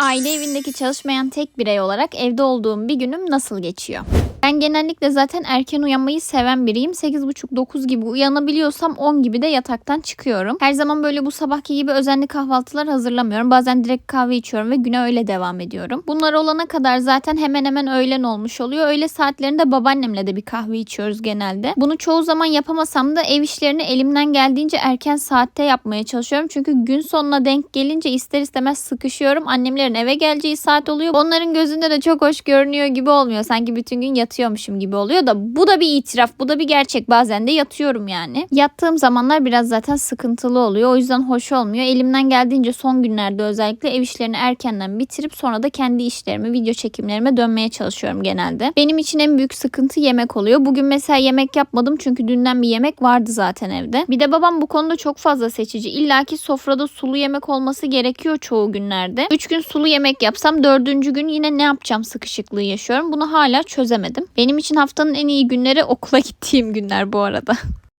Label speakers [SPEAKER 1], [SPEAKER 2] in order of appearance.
[SPEAKER 1] Aile evindeki çalışmayan tek birey olarak evde olduğum bir günüm nasıl geçiyor? Ben genellikle zaten erken uyanmayı seven biriyim. 8.30-9 gibi uyanabiliyorsam 10 gibi de yataktan çıkıyorum. Her zaman böyle bu sabahki gibi özenli kahvaltılar hazırlamıyorum. Bazen direkt kahve içiyorum ve güne öyle devam ediyorum. Bunlar olana kadar zaten hemen hemen öğlen olmuş oluyor. Öğle saatlerinde babaannemle de bir kahve içiyoruz genelde. Bunu çoğu zaman yapamasam da ev işlerini elimden geldiğince erken saatte yapmaya çalışıyorum. Çünkü gün sonuna denk gelince ister istemez sıkışıyorum. Annemlerin eve geleceği saat oluyor. Onların gözünde de çok hoş görünüyor gibi olmuyor. Sanki bütün gün yatıyormuşum gibi oluyor da bu da bir itiraf. Bu da bir gerçek. Bazen de yatıyorum yani. Yattığım zamanlar biraz zaten sıkıntılı oluyor. O yüzden hoş olmuyor. Elimden geldiğince son günlerde özellikle ev işlerini erkenden bitirip sonra da kendi işlerime, video çekimlerime dönmeye çalışıyorum genelde. Benim için en büyük sıkıntı yemek oluyor. Bugün mesela yemek yapmadım çünkü dünden bir yemek vardı zaten evde. Bir de babam bu konuda çok fazla seçici. İlla ki sofrada sulu yemek olması gerekiyor çoğu günlerde. 3 gün sulu yemek yapsam dördüncü gün yine ne yapacağım sıkışıklığı yaşıyorum. Bunu hala çözemedim. Benim için haftanın en iyi günleri okula gittiğim günler bu arada.